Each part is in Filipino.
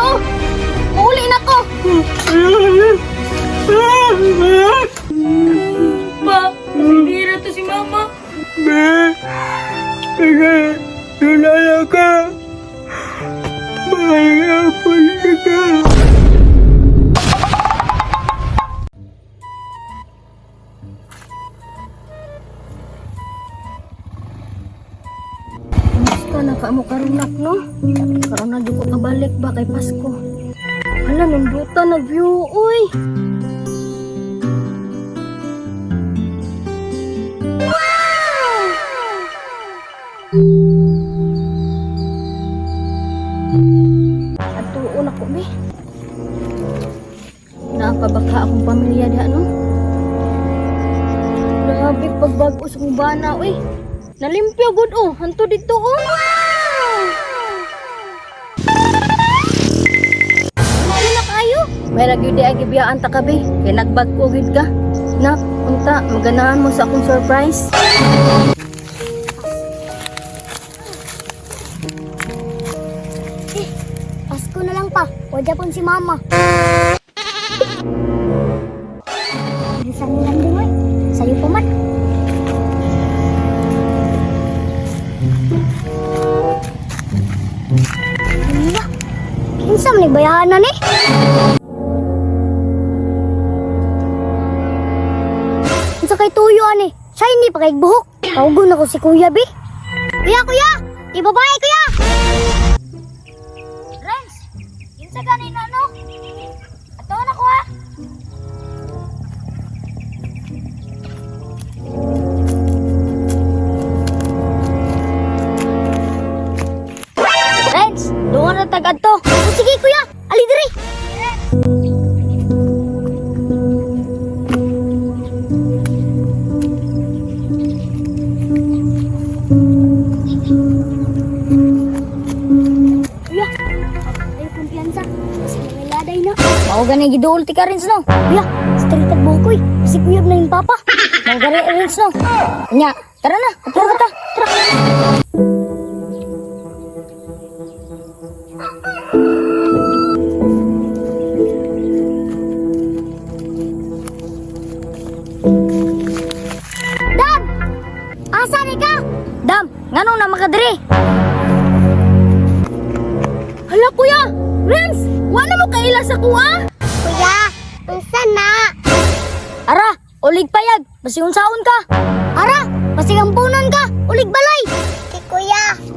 Ano? Mahuli na ko! Pa, sinira to si Mama. Be, sige, sinala ka. Mahirap ka. Na mo karunak, no? Karon na ko kabalik ba kay Pasko. Hala, nundutan nag-view, uy. At tuon ako, be. Napabaka akong pamilya diha, no? Grabe pagbago sa bana, uy. Nalimpyo gud oh, hanto dito oh. May nagyud di ay gibiyaan ta kabi. Kay nagbag-o gid ka. Nak, unta maganahan mo sa akong surprise. Eh, Pasko na lang pa. Wadya pon si mama. Bilisan lang din, oy. Sa'yo pa man. Iya. Kinsa man ni bayanan eh? Ani? Shiny pa kay buhok. Tawgon ako si Kuya Bi. Kuya, kuya! Di babae, Mao gani giduol ti ka Renz no. Kuya, straight at bukoy. Si kuya na yung papa. Mao gani Renz no. Nya, tara na. Tara ta. Tara. Dam! Asa ni ka? Dam, nganong na makadiri? Hala kuya, Renz, wala mo kaila sa kuha? Unsa na? Ara, ulig payag, basi unsaon ka? Ara, pasigampunan ka, ulig balay. Si kuya.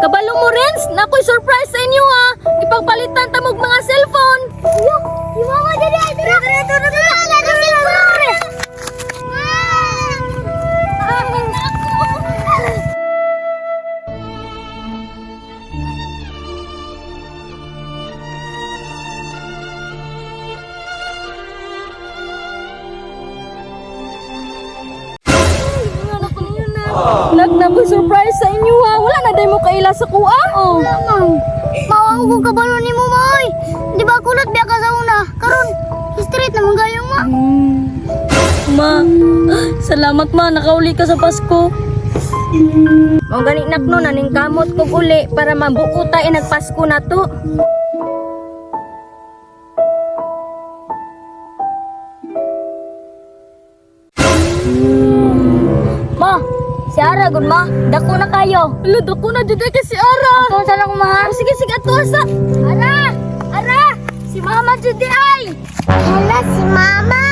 Kabalo mo Renz, na ako'y surprise sa inyo ha. Ipagpalitan ta mog mga cellphone. Yo, Nag na surprise sa inyo ha. Wala na day mo kaila sa kuha. Oh. Lamang, mawaw ko kabalo ni mo moy. Di ba kulot biya ka sa una? Karon, straight naman gayong ma. Ma, salamat ma, nakauli ka sa Pasko. Mao gani nak no naning kamot ko uli para mabuo tayo nagpasko na to. Ara gud ma, dako na kayo. Ala, dako na jud kay si Ara. Kung saan ako mahal? Oh, sige sige ato sa. Ara, Ara, si Mama jud di ay. Hala, si mama.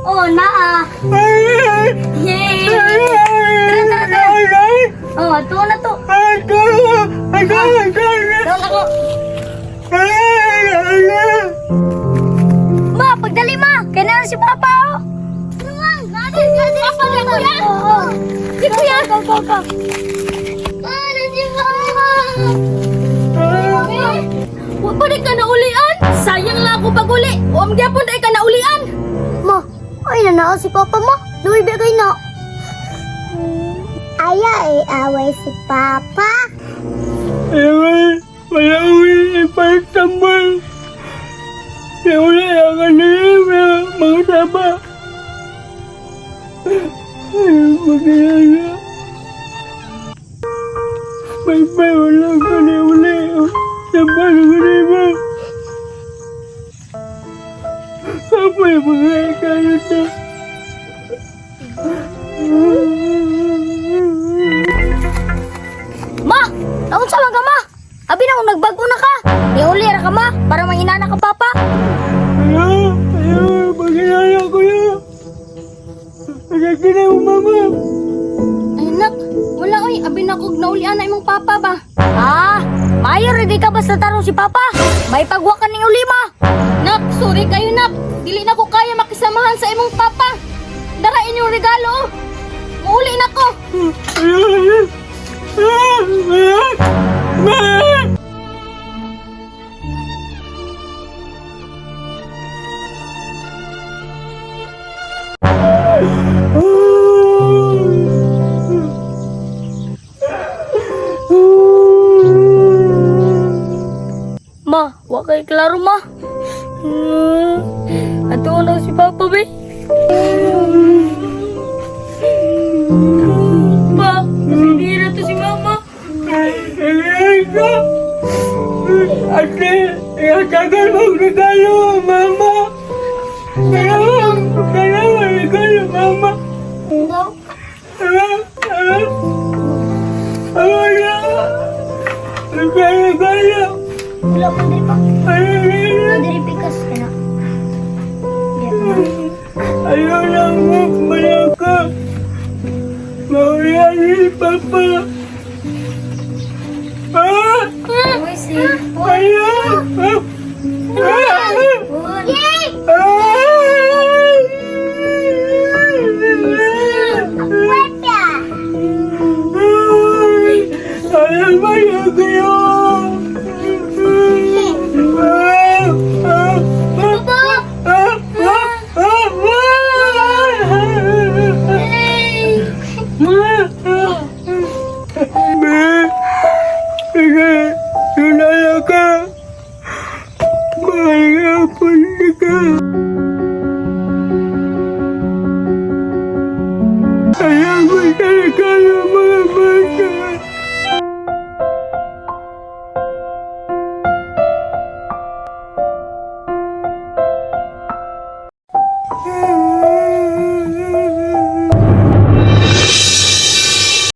mama! Oh, na ah! Ay, ay, Yay! ay, ay, ay, ay, Oh, ato na to! Ato na ko! Ma, pagdali ma! Kaya na si Papa oh! Naman! Natin! Natin! Papa na kuya! Oo! Si kuya! Go, go, go! Pa, na si Mama! Wa pa di ka naulian. Sayang lang ako pag uli. Huwag di ka naulian. Ay na na si Papa mo. Luwi ba kayo na? Aya ay away si Papa. Ewan, wala uwi ipagtambal. Ewan, ang kanila mga taba. Ay, magkaya Yung ikano to? Ma, naun sa mga ma. Abi na kung nagbago na ka. Iuli ra ka ma para manginana ka Papa. Ayaw, ayaw, magkaya ko yun. Nagkakina mo, mama. Ay nak, wala oy. Abi na kog naulian na imong papa ba? Ah, mayo ready ka basta tarong si Papa. May pagwa ka ning ulima. Nak, sorry kayo nak. Dili na ko kaya makisamahan sa imong papa. Dara inyong regalo. Muuli na ko. Ma, wa kay klaro ma. Hmm, ato na si papa be. Pa, hindi na to si mama. Ayaw ko. Ate, ikatagal mo ang regalo, mama. Kailangan, kailangan regalo, mama. No. Ah, ah. Wala. Regalo. Wala ko diri pa. Ayaw. Diri pikas kana. Ayaw lang mo malaka. Maulian ni Papa. Ayaw mo talaga ng mga bata!